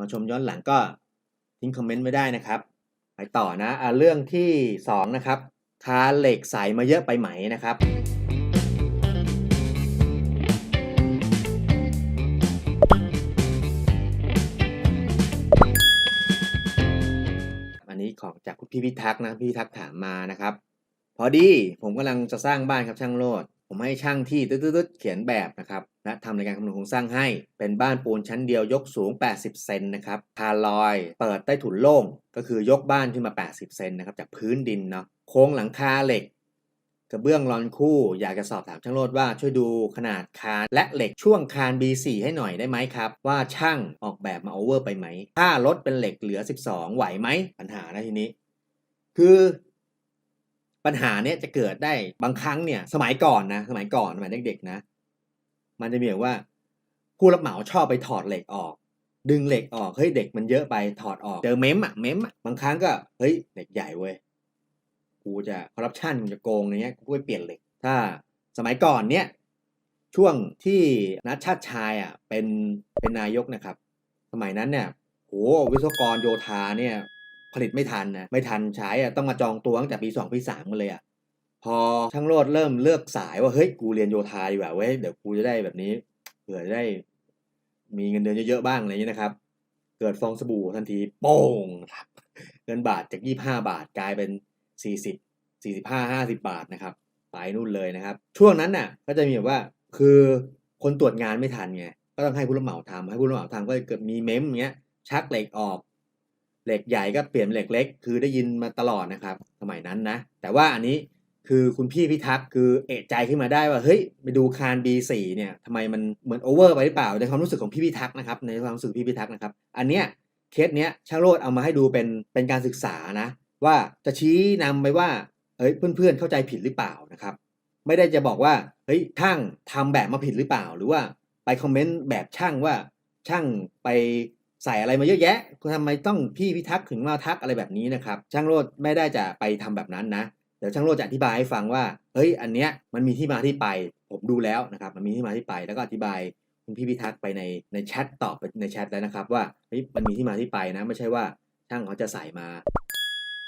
มาชมย้อนหลังก็ทิ้งคอมเมนต์ไว้ได้นะครับไปต่อนะอะเรื่องที่สองนะครับทาเหล็กใสมาเยอะไปไหมนะครับอันนี้ของจากคุณพี่พิทักษ์นะพี่พิทักษ์ถามมานะครับ พอดีผมกำลังจะสร้างบ้านครับช่างโลด ผมให้ช่างที่ตึ๊ดๆเขียนแบบนะครับและทำรายการคำนวณโครงสร้างให้ เป็นบ้านปูนชั้นเดียวยกสูง 80 เซนนะครับทาลอยเปิดใต้ถุนโล่ง ก็คือยกบ้านขึ้นมา 80 เซนนะครับจากพื้นดินเนาะโครงหลังคาเหล็กกระเบื้องรอนคู่อยากจะสอบถามช่างโลดว่าช่วยดูขนาดคานและเหล็กช่วงคาน B4 ให้หน่อยได้ไหมครับ ว่าช่างออกแบบมาโอเวอร์ไปไหม ถ้าลดเป็นเหล็กเหลือ 12 ไหวไหมปัญหานะทีนี้ คือ ปัญหาเนี้ยจะเกิดได้บางครั้งเนี่ย สมัยก่อนนะ สมัยก่อนสมัยเด็กๆนะ มันจะมีแบบว่า ผู้รับเหมาชอบไปถอดเหล็กออก ดึงเหล็กออกเฮ้ยเด็กมันเยอะไปถอดออกเจอเม้มอะเม้มอะบางครั้งก็เฮ้ยเหล็กใหญ่เว้ยกูจะคอร์รัปชันกูจะโกงอะไรเงี้ยกูก็ไปเปลี่ยนเหล็ก ถ้าสมัยก่อนเนี่ยช่วงที่นัทชาติชายอะเป็นเป็นนายกนะครับ สมัยนั้นเนี่ยโหวิศวกรโยธาเนี่ย ผลิตไม่ทันนะไม่ทันใช้อะต้องมาจองตัวตั้งแต่ปีสองปีสามกันเลยอะพอช่างโรดเริ่มเลือกสายว่าเฮ้ยกูเรียนโยธาดีกว่าเว้ยเดี๋ยวกูจะได้แบบนี้เผื่อจะได้ มีเงินเดือนเยอะๆบ้างอะไรอย่างนี้นะครับ เกิดฟองสบู่ทันทีโป้งครับเงินบาทจากยี่ห้าบาทกลายเป็นสี่สิบสี่สิบห้าห้าสิบาทนะครับไปนู่นเลยนะครับ ช่วงนั้นน่ะ ก็จะมีแบบว่าคือคนตรวจงานไม่ทันไงก็ต้องให้ผู้รับเหมาทำให้ผู้รับเหมาทำก็เกิดมีเม้มเงี้ยชักเหล็กออก เหล็กใหญ่ก็เปลี่ยนเป็นเหล็กเล็ก คือได้ยินมาตลอดนะครับ สมัยนั้นนะ แต่ว่าอันนี้คือคุณพี่พิทักษ์คือเอะใจขึ้นมาได้ว่าเฮ้ยไปดูคาน B4 เนี่ยทำไมมันเหมือนโอเวอร์ไปหรือเปล่าในความรู้สึกของพี่พิทักษ์นะครับในความรู้สึกพี่พิทักษ์นะครับ อันเนี้ยเคสเนี้ยช่างโรดเอามาให้ดูเป็นเป็นการศึกษานะ ว่าจะชี้นำไปว่าเฮ้ยเพื่อนๆเข้าใจผิดหรือเปล่านะครับ ไม่ได้จะบอกว่าเฮ้ยช่างทำแบบมาผิดหรือเปล่า หรือว่าไปคอมเมนต์แบบช่างว่าช่างไป ใส่อะไรมาเยอะแยะทำไมต้องพี่พิทักษ์ถึงมาทักอะไรแบบนี้นะครับ ช่างโรดไม่ได้จะไปทำแบบนั้นนะเดี๋ยวช่างโรดจะอธิบายให้ฟังว่า เฮ้ย อันเนี้ยมันมีที่มาที่ไป ผมดูแล้วนะครับ มันมีที่มาที่ไป แล้วก็อธิบายคุณพี่พิทักษ์ไปในในแชทตอบไปในแชทแล้วนะครับ ว่า เฮ้ย มันมีที่มาที่ไปนะ ไม่ใช่ว่าช่างเขาจะใส่มา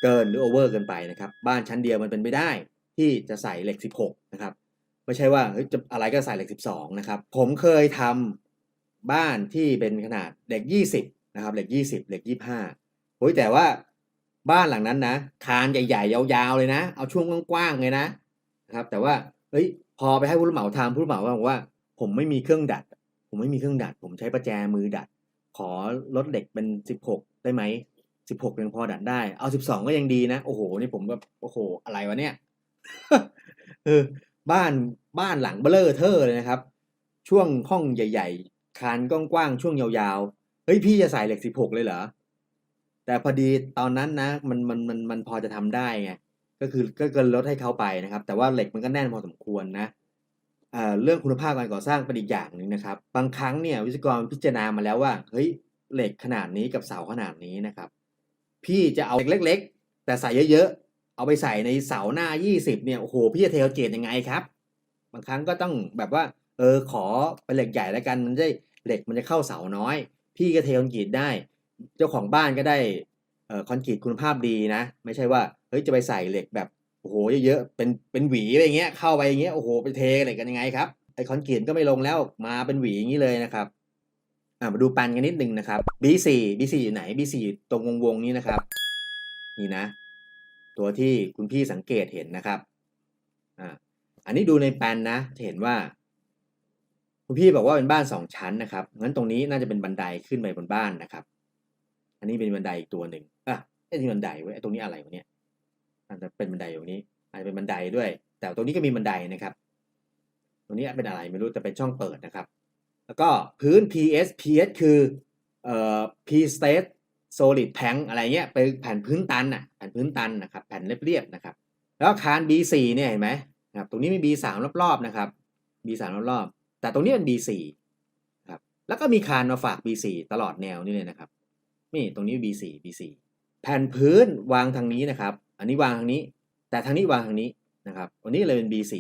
เกินหรือโอเวอร์เกินไปนะครับ บ้านชั้นเดียวมันเป็นไปได้ ที่จะใส่เหล็ก 16 นะครับ ไม่ใช่ว่า เฮ้ย จะอะไรก็ใส่เหล็ก 12 นะครับ ผมเคยทำ บ้านที่เป็นขนาดเหล็ก20นะครับเหล็ก20เหล็ก25โอ้ยแต่ว่าบ้านหลังนั้นนะคานใหญ่ๆ ยาวๆเลยนะ เอาช่วงกว้างๆเลยนะนะครับ แต่ว่าเฮ้ยพอไปให้ผู้รับเหมาทำผู้รับเหมาบอกว่า ผมไม่มีเครื่องดัด ผมไม่มีเครื่องดัด ผมใช้ประแจมือดัด ขอลดเหล็กเป็น16ได้ไหม16ยังพอดัดได้ เอา12ก็ยังดีนะ โอ้โห นี่ผมก็โอ้โห อะไรวะเนี่ยเออบ้านบ้านหลังเบลเลอร์เทอร์เลยนะครับ ช่วงห้องใหญ่ๆ คานกว้างๆช่วงยาวๆ เฮ้ยพี่จะใส่เหล็ก16เลยเหรอ แต่พอดีตอนนั้นนะมันมันมันมันพอจะทำได้ไง ก็คือก็เกินลดให้เขาไปนะครับ แต่ว่าเหล็กมันก็แน่นพอสมควรนะเอ่อเรื่องคุณภาพการก่อสร้างเป็นอีกอย่างหนึ่งนะครับ บางครั้งเนี่ยวิศวกรพิจารณามาแล้วว่า เฮ้ยเหล็กขนาดนี้กับเสาขนาดนี้นะครับ พี่จะเอาเหล็กเล็ก ๆ แต่ใส่เยอะๆ เอาไปใส่ในเสาหน้า 20เนี่ย โอ้โห พี่จะเทเกตยังไงครับ บางครั้งก็ต้องแบบว่า ออขอเป็นเหล็กใหญ่แล้วกันมันจะเหล็กมันจะเข้าเสาน้อย พี่ก็เทคอนกรีตได้ เจ้าของบ้านก็ได้เออคอนกรีตคุณภาพดีนะ ไม่ใช่ว่าเฮ้ยจะไปใส่เหล็กแบบโอ้โหเยอะๆเป็นเป็นหวีอะไรเงี้ยเข้าไปอย่างเงี้ยโอ้โหไปเทเหล็กกันยังไงครับไอคอนกรีตก็ไม่ลงแล้วมาเป็นหวีอย่างนี้เลยนะครับอ่ามาดูปันกันนิดนึงนะครับ B4 B4 อยู่ไหน B4 อยู่ตรงวงๆนี้นะครับ นี่นะ ตัวที่คุณพี่สังเกตเห็นนะครับอ่าอันนี้ดูในแปลนนะจะเห็นว่า คุณพี่บอกว่าเป็นบ้านสองชั้นนะครับงั้นตรงนี้น่าจะเป็นบันไดขึ้นไปบนบ้านนะครับ อันนี้เป็นบันไดอีกตัวหนึ่งอะไอ้ที่บันไดเว้ยตรงนี้อะไรวะเนี่ยอาจจะเป็นบันไดอยู่นี้ อาจจะเป็นบันไดด้วย แต่ตรงนี้ก็มีบันไดนะครับ ตรงนี้เป็นอะไรไม่รู้แต่เป็นช่องเปิดนะครับ แล้วก็พื้น PS PS คือเอ่อ P state solid plank อะไรเงี้ยเป็นแผ่นพื้นตันน่ะแผ่นพื้นตันนะครับแผ่นเรียบๆนะครับ แล้วอาคาร B4 เนี่ยเห็นไหมนะครับตรงนี้มี B3 รอบๆนะครับ B3 รอบๆ แต่ตรงนี้เป็น B4 ครับแล้วก็มีคานมาฝาก B4 ตลอดแนวนี่เลยนะครับ นี่ตรงนี้ B4 B4 แผ่นพื้นวางทางนี้นะครับ อันนี้วางทางนี้ แต่ทางนี้วางทางนี้นะครับอันนี้เลยเป็น B4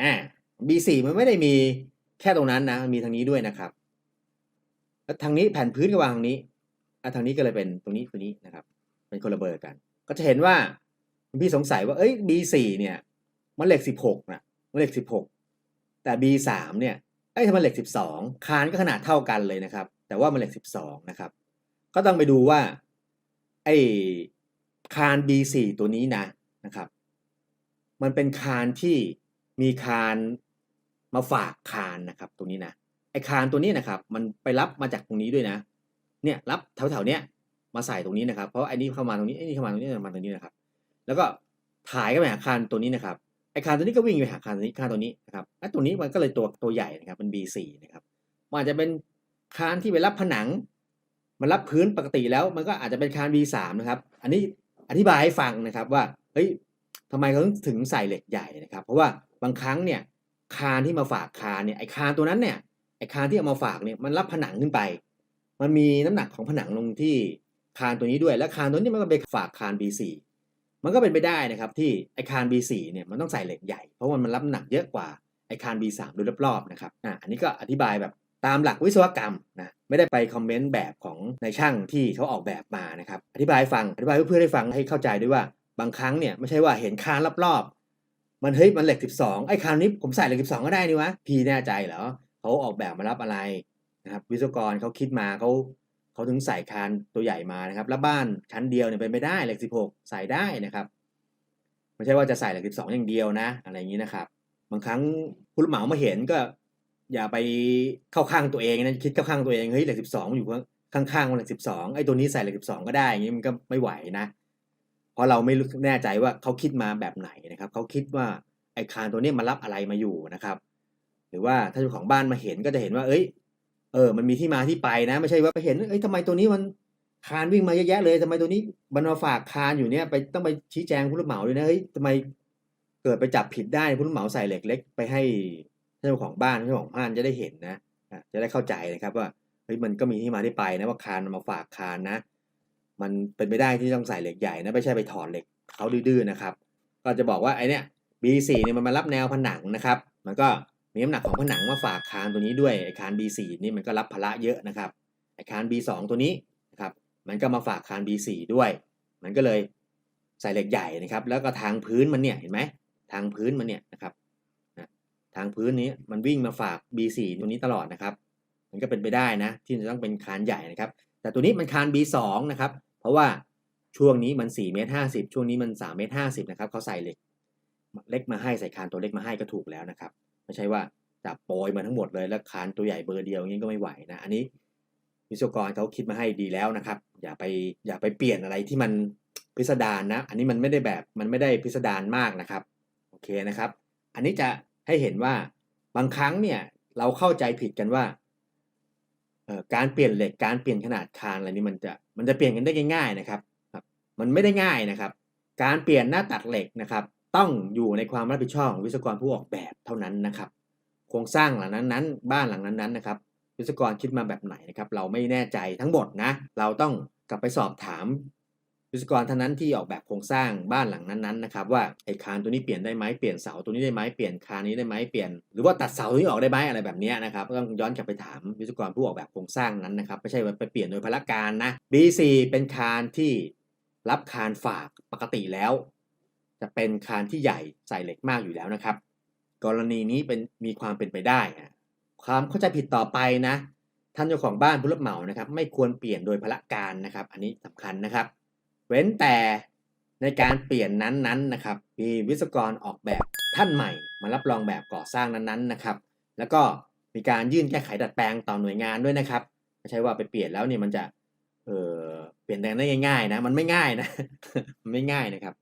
อ่า B4 มันไม่ได้มีแค่ตรงนั้นนะมีทางนี้ด้วยนะครับแล้วทางนี้แผ่นพื้นก็วางทางนี้อะทางนี้ก็เลยเป็นตรงนี้ตรงนี้นะครับ เป็นคนละเบอร์กัน ก็จะเห็นว่าพี่สงสัยว่าเอ้ย B4 เนี่ย มันเหล็ก16นะมันเหล็ก16 แต่ B3 เนี่ยเอ้ทำไมเหล็ก 12 คานก็ขนาดเท่ากันเลยนะครับ แต่ว่ามันเหล็ก 12 นะครับ ก็ต้องไปดูว่าไอ้คาน B4 ตัวนี้นะนะครับ มันเป็นคานที่มีคานมาฝากคานนะครับตรงนี้นะไอ้คานตัวนี้นะครับ มันไปรับมาจากตรงนี้ด้วยนะ เนี่ยรับแถวๆเนี้ยมาใส่ตรงนี้นะครับ เพราะไอ้นี่เข้ามาตรงนี้ไอ้นี่เข้ามาตรงนี้มาตรงนี้นะครับ แล้วก็ถ่ายก็ไปหาคานตัวนี้นะครับ ไอคานตัวนี้ก็วิ่งไปหาคานตัวนี้คานตัวนี้นะครับไอ้ตัวนี้มันก็เลยตัวตัวใหญ่นะครับเป็น B4 นะครับมันอาจจะเป็นคานที่ไปรับผนัง มันรับพื้นปกติแล้ว มันก็อาจจะเป็นคาน B3 นะครับอันนี้อธิบายให้ฟังนะครับว่าเฮ้ยทำไมเขาถึงใส่เหล็กใหญ่นะครับ เพราะว่าบางครั้งเนี่ยคานที่มาฝากคานเนี่ยไอ้คานตัวนั้นเนี่ยไอ้คานที่เอามาฝากเนี่ยมันรับผนังขึ้นไป มันมีน้ำหนักของผนังลงที่คานตัวนี้ด้วย และคานตัวนี้มันก็ไปฝากคาน B4 มันก็เป็นไปได้นะครับที่ไอ้คาน B4 เนี่ยมันต้องใส่เหล็กใหญ่ เพราะว่ามันรับหนักเยอะกว่าไอ้คาน B3 โดยรอบๆนะครับอะอันนี้ก็อธิบายแบบตามหลักวิศวกรรมนะไม่ได้ไปคอมเมนต์แบบของในช่างที่เขาออกแบบมานะครับอธิบายฟังอธิบายเพื่อนๆได้ฟังให้เข้าใจด้วยว่าบางครั้งเนี่ยไม่ใช่ว่าเห็นคานรอบๆ มันเฮ้ยมันเหล็ก 12 ไอ้คานนี้ผมใส่เหล็ก 12 ก็ได้นี่วะพี่แน่ใจเหรอเขาออกแบบมารับอะไรนะครับวิศวกรเขาคิดมาเขา เขาถึงใส่คานตัวใหญ่มานะครับ แล้วบ้านชั้นเดียวเนี่ยเป็นไม่ได้เหล็ก16ใส่ได้นะครับไม่ใช่ว่าจะใส่เหล็ก12องอย่างเดียวนะ อะไรอย่างนี้นะครับ บางครั้งผู้รับเหมามาเห็นก็ อย่าไปเข้าข้างตัวเองนะคิดเข้าข้างตัวเองเฮ้ยเหล็ก12องอยู่ข้างๆมันเหล็ก12ไอ้ตัวนี้ใส่เหล็ก12ก็ได้อย่างนี้มันก็ไม่ไหวนะเพราะเราไม่รู้แน่ใจว่าเขาคิดมาแบบไหนนะครับเขาคิดว่าไอ้คานตัวนี้มันรับอะไรมาอยู่นะครับ หรือว่าถ้าเจ้าของบ้านมาเห็นก็จะเห็นว่า เอ้ย ออ มันมีที่มาที่ไปนะ ไม่ใช่ว่าไปเห็นเอ้ยทำไมตัวนี้มันคานวิ่งมาเยอะแยะเลยทำไมตัวนี้มันมาฝากคานอยู่เนี่ยไปต้องไปชี้แจงผู้รับเหมาด้วยนะเฮ้ยทำไมเกิดไปจับผิดได้ผู้รับเหมาใส่เหล็กเล็กไปให้เจ้าของบ้านเจ้าของบ้านจะได้เห็นนะอะจะได้เข้าใจนะครับว่าเฮ้ยมันก็มีที่มาที่ไปนะว่าคานมันมาฝากคานนะ มันเป็นไปได้ที่ต้องใส่เหล็กใหญ่นะไม่ใช่ไปถอดเหล็กเขาดื้อๆนะครับ ก็จะบอกว่าไอเนี้ย B4 เนี่ยมันมารับแนวผนังนะครับ มันก็ มีน้ำหนักของผนังมาฝากคานตัวนี้ด้วยไอคาน B4 นี่มันก็รับภาระเยอะนะครับไอคาน B2 ตัวนี้นะครับมันก็มาฝากคาน B4 ด้วย มันก็เลยใส่เหล็กใหญ่นะครับ แล้วก็ทางพื้นมันเนี่ยเห็นไหมทางพื้นมันเนี่ยนะครับทางพื้นนี้มันวิ่งมาฝาก B4 ตัวนี้ตลอดนะครับ มันก็เป็นไปได้นะที่จะต้องเป็นคานใหญ่นะครับ แต่ตัวนี้มันคาน B2 นะครับ เพราะว่าช่วงนี้มัน4เมตร50ช่วงนี้มัน3เมตร50นะครับเขาใส่เหล็กเล็กมาให้ใส่คานตัวเล็กมาให้ก็ถูกแล้วนะครับ ไม่ใช่ว่าจับโปรยมาทั้งหมดเลยแล้วคานตัวใหญ่เบอร์เดียวงี้ก็ไม่ไหวนะอันนี้วิศวกรเขาคิดมาให้ดีแล้วนะครับ อย่าไปอย่าไปเปลี่ยนอะไรที่มันพิสดารนะ อันนี้มันไม่ได้แบบมันไม่ได้พิสดารมากนะครับโอเคนะครับ อันนี้จะให้เห็นว่าบางครั้งเนี่ยเราเข้าใจผิดกันว่าการเปลี่ยนเหล็กการเปลี่ยนขนาดคานอะไรนี้มันจะมันจะเปลี่ยนกันได้ง่าย ๆนะครับ มันไม่ได้ง่ายนะครับ การเปลี่ยนหน้าตัดเหล็กนะครับ ต้องอยู่ในความรับผิดชอบของวิศวกรผู้ออกแบบเท่านั้นนะครับ โครงสร้างหลังนั้นๆบ้านหลังนั้นๆนะครับ วิศวกรคิดมาแบบไหนนะครับ เราไม่แน่ใจทั้งหมดนะ เราต้องกลับไปสอบถาม วิศวกรท่านนั้นที่ออกแบบโครงสร้างบ้านหลังนั้นๆนะครับ ว่าไอ้คานตัวนี้เปลี่ยนได้ไหมเปลี่ยนเสาตัวนี้ได้ไหมเปลี่ยนคานนี้ได้ไหมเปลี่ยนหรือว่าตัดเสาตัวนี้ออกได้ไหมอะไรแบบนี้นะครับก็ต้องย้อนกลับไปถามวิศวกรผู้ออกแบบโครงสร้างนั้นนะครับ ไม่ใช่ไปเปลี่ยนโดยพละการนะ B4 เป็นคานที่รับคานฝากปกติแล้ว จะเป็นคานที่ใหญ่ใส่เหล็กมากอยู่แล้วนะครับ กรณีนี้เป็นมีความเป็นไปได้อะความเข้าใจผิดต่อไปนะ ท่านเจ้าของบ้านผู้รับเหมานะครับ ไม่ควรเปลี่ยนโดยพละการนะครับ อันนี้สำคัญนะครับ เว้นแต่ในการเปลี่ยนนั้นๆนะครับ มีวิศวกรออกแบบท่านใหม่มารับรองแบบก่อสร้างนั้นๆนะครับ แล้วก็มีการยื่นแก้ไขดัดแปลงต่อหน่วยงานด้วยนะครับไม่ใช่ว่าไปเปลี่ยนแล้วเนี่ยมันจะเออเปลี่ยนแปลงได้ง่ายๆนะ มันไม่ง่ายนะ มันไม่ง่ายนะครับ